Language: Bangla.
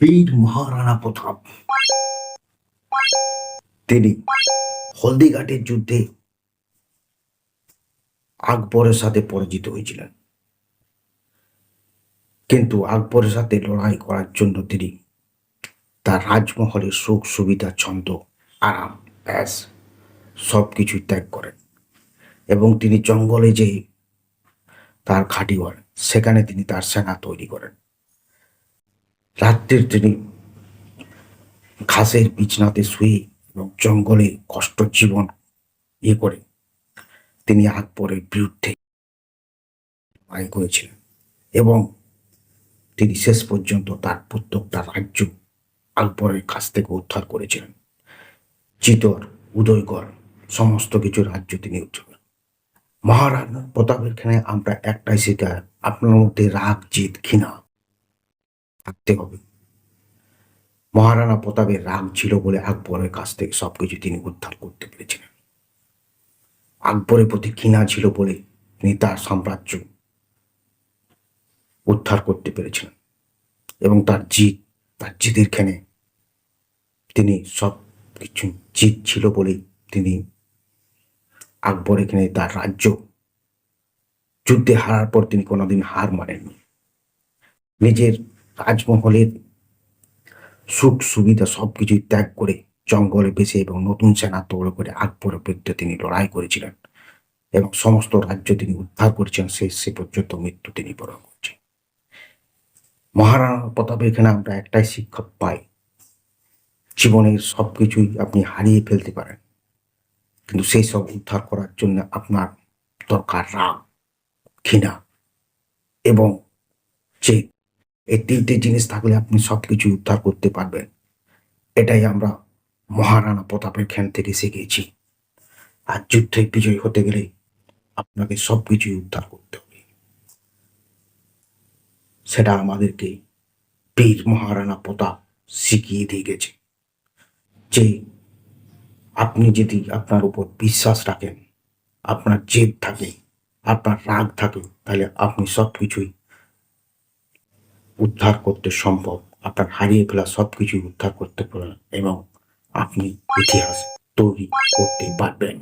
বীর মহারানা প্রতাপ। তিনি হলদিঘাটের যুদ্ধে আকবরের সাথে পরাজিত হয়েছিলেন। কিন্তু আকবরের সাথে লড়াই করার জন্য তিনি তার রাজমহলের সুখ, সুবিধা, ছন্দ, আরাম, ব্যাস সব কিছুই ত্যাগ করেন এবং তিনি জঙ্গলে যে তার ঘাঁটি করেন সেখানে তিনি তার সেনা তৈরি করেন। রাত্রির তিনি ঘাসের বিছনাতে শুয়ে এবং জঙ্গলে কষ্ট জীবন ইয়ে করে তিনি আকবরের বিরুদ্ধে লড়াই করেছিলেন এবং তিনি শেষ পর্যন্ত তার প্রত্যেকটা রাজ্য আকবরের কাছ থেকে উদ্ধার করেছিলেন। চিতর, উদয়গড়, সমস্ত কিছু রাজ্য তিনি উদ্ধার মহারানা প্রতাপের খানে আমরা একটাই শিকার, আপনার মধ্যে রাগ জিত ঘৃণা থাকতে হবে। মহারানা প্রতাপের রাগ ছিল বলে আকবরের কাছ থেকে সবকিছু তিনি উদ্ধার করতে পেরেছিলেন। আকবরের প্রতি ঘৃণা ছিল বলে তিনি তার সাম্রাজ্য উদ্ধার করতে পেরেছিলেন এবং তার জিত তার জিদের খেনে তিনি সব কিছু জিত ছিল বলে তিনি আকবর এখানে তার রাজ্য যুদ্ধে হারার পর তিনি কোনোদিন হার মানেননি। নিজের রাজমহলের সুখ সুবিধা সব কিছুই ত্যাগ করে জঙ্গলে বেঁচে এবং নতুন সেনা তৈরি করে আকবরের বিরুদ্ধে তিনি লড়াই করেছিলেন এবং সমস্ত রাজ্য তিনি উদ্ধার করেছেন, শেষ সে পর্যন্ত মৃত্যু তিনি বরণ করছেন। মহারানা প্রতাপের এখানে আমরা একটাই শিক্ষা পাই। জীবনের সব কিছুই আপনি হারিয়ে ফেলতে পারেন। কিন্তু সেই সব উদ্ধার করার জন্য আপনার দরকার রাগ, ঘৃণা এবং যে এই তিনটি জিনিস থাকলে আপনি সব কিছু উদ্ধার করতে পারবেন। এটাই আমরা মহারানা প্রতাপের খ্যান থেকে শিখেছি। আর যুদ্ধে বিজয়ী হতে গেলে আপনাকে সব কিছুই উদ্ধার করতে হবে। সেটা আমাদেরকে বীর মহারানা প্রতাপ শিখিয়ে দিয়ে গেছে যে আপনি যদি আপনার উপর বিশ্বাস রাখেন, আপনার জেদ থাকে, আপনার রাগ থাকে, তাহলে আপনি সব কিছুই উদ্ধার করতে সম্ভব। আপনার হারিয়ে ফেলা সব কিছুই উদ্ধার করতে পারেন এবং আপনি ইতিহাস তৈরি করতে পারবেন।